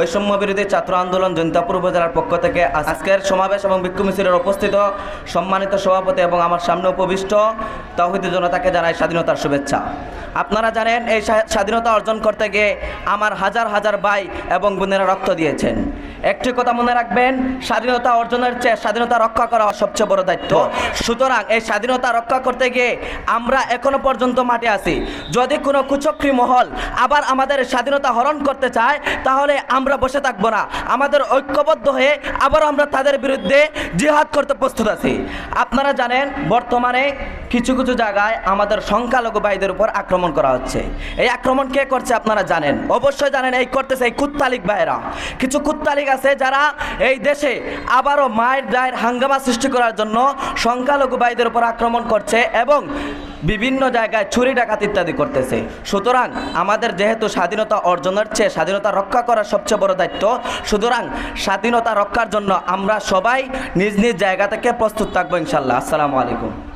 বৈষম্য বিরোধী ছাত্র আন্দোলন জৈন্তাপুর উপজেলার পক্ষ থেকে আজকের সমাবেশ এবং বিক্ষোভ মিছিলের উপস্থিত সম্মানিত সভাপতি এবং আমার সামনে উপবিষ্ট তৌহিদি জনতাকে জানাই স্বাধীনতার শুভেচ্ছা। আপনারা জানেন এই স্বাধীনতা অর্জন করতে গিয়ে আমার হাজার হাজার ভাই এবং বোনেরা রক্ত দিয়েছেন। একটি কথা মনে রাখবেন স্বাধীনতা অর্জনের চেয়ে স্বাধীনতা রক্ষা করা সবচেয়ে বড় দায়িত্ব। সুতরাং এই স্বাধীনতা রক্ষা করতে গিয়ে আমরা এখনও পর্যন্ত মাঠে আছি। যদি কোনো কুচক্রী মহল আবার আমাদের স্বাধীনতা হরণ করতে চায় তাহলে আমরা বসে থাকব না। আমাদের ঐক্যবদ্ধ হয়ে আবারও আমরা তাদের বিরুদ্ধে জিহাদ করতে প্রস্তুত আছি। আপনারা জানেন, বর্তমানে কিছু কিছু জায়গায় আমাদের সংখ্যালঘু ভাইদের উপর আক্রমণ করা হচ্ছে। এই আক্রমণ কে করছে আপনারা জানেন? অবশ্যই জানেন, এই করতেছে এই কুত্তালিক ভাইয়েরা। কিছু কুত্তালিক আছে যারা এই দেশে আবারও মায়ের দায়ের হাঙ্গামা সৃষ্টি করার জন্য সংখ্যালঘু ভাইদের উপর আক্রমণ করছে এবং বিভিন্ন জায়গায় চুরি, ডাকাত ইত্যাদি করতেছে। সুতরাং আমাদের যেহেতু স্বাধীনতা অর্জনের চেয়ে স্বাধীনতা রক্ষা করার সবচেয়ে বড় দায়িত্ব, সুতরাং স্বাধীনতা রক্ষার জন্য আমরা সবাই নিজ নিজ জায়গা থেকে প্রস্তুত থাকব ইনশাল্লাহ আসসালামু আলাইকুম।